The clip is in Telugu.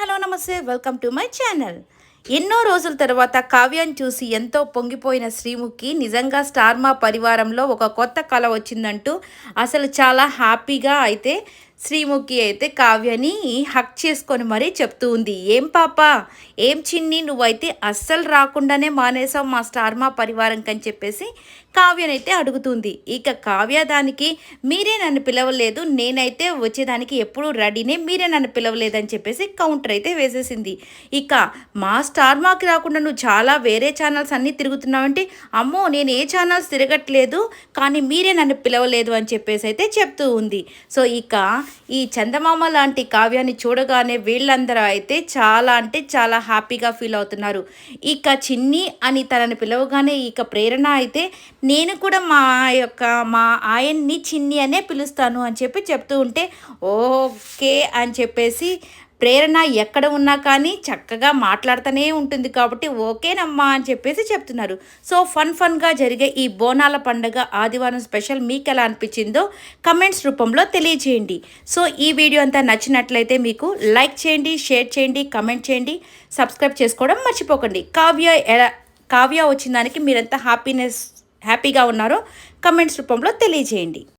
హలో నమస్తే. వెల్కమ్ టు మై ఛానల్ ఎన్నో రోజుల తర్వాత కావ్యాన్ని చూసి ఎంతో పొంగిపోయిన శ్రీముఖి నిజంగా స్టార్ మా పరివారంలో ఒక కొత్త కళ వచ్చిందంటూ అసలు చాలా హ్యాపీగా అయితే శ్రీముఖి అయితే కావ్యని హక్ చేసుకొని మరీ చెప్తూ ఉంది. ఏం పాప? ఏం చిన్ని? నువ్వైతే అస్సలు రాకుండానే మానేసావు మా స్టార్ మా పరివారం కని చెప్పేసి కావ్యనైతే అడుగుతుంది. ఇక కావ్య దానికి మీరే నన్ను పిలవలేదు నేనైతే వచ్చేదానికి ఎప్పుడూ రెడీనే మీరే నన్ను పిలవలేదని చెప్పేసి కౌంటర్ అయితే వేసేసింది. ఇక మా స్టార్ మాకి రాకుండా నువ్వు చాలా వేరే ఛానల్స్ అన్నీ తిరుగుతున్నావంటే అమ్మో నేను ఏ ఛానల్స్ తిరగట్లేదు కానీ మీరే నన్ను పిలవలేదు అని చెప్పేసి అయితే చెప్తూ ఉంది. సో ఇక ఈ చందమామ లాంటి కావ్యాన్ని చూడగానే వీళ్ళందరూ అయితే చాలా అంటే చాలా హ్యాపీగా ఫీల్ అవుతున్నారు. ఇక చిన్ని అని తనని పిలవగానే ఇక ప్రేరణ అయితే నేను కూడా మా యొక్క మా ఆయన్ని చిన్ని అనే పిలుస్తాను అని చెప్పి చెప్తూ ఉంటే ఓకే అని చెప్పేసి ప్రేరణ ఎక్కడ ఉన్నా కానీ చక్కగా మాట్లాడుతూనే ఉంటుంది కాబట్టి ఓకేనమ్మా అని చెప్పేసి చెప్తున్నారు. సో ఫన్ ఫన్గా జరిగే ఈ బోనాల పండుగ ఆదివారం స్పెషల్ మీకు ఎలా అనిపించిందో కమెంట్స్ రూపంలో తెలియజేయండి సో ఈ వీడియో అంతా నచ్చినట్లయితే మీకు లైక్ చేయండి షేర్ చేయండి కమెంట్ చేయండి సబ్స్క్రైబ్ చేసుకోవడం మర్చిపోకండి. కావ్య ఎలా కావ్య వచ్చిన దానికి మీరంతా హ్యాపీనెస్ హ్యాపీగా ఉన్నారో కమెంట్స్ రూపంలో తెలియజేయండి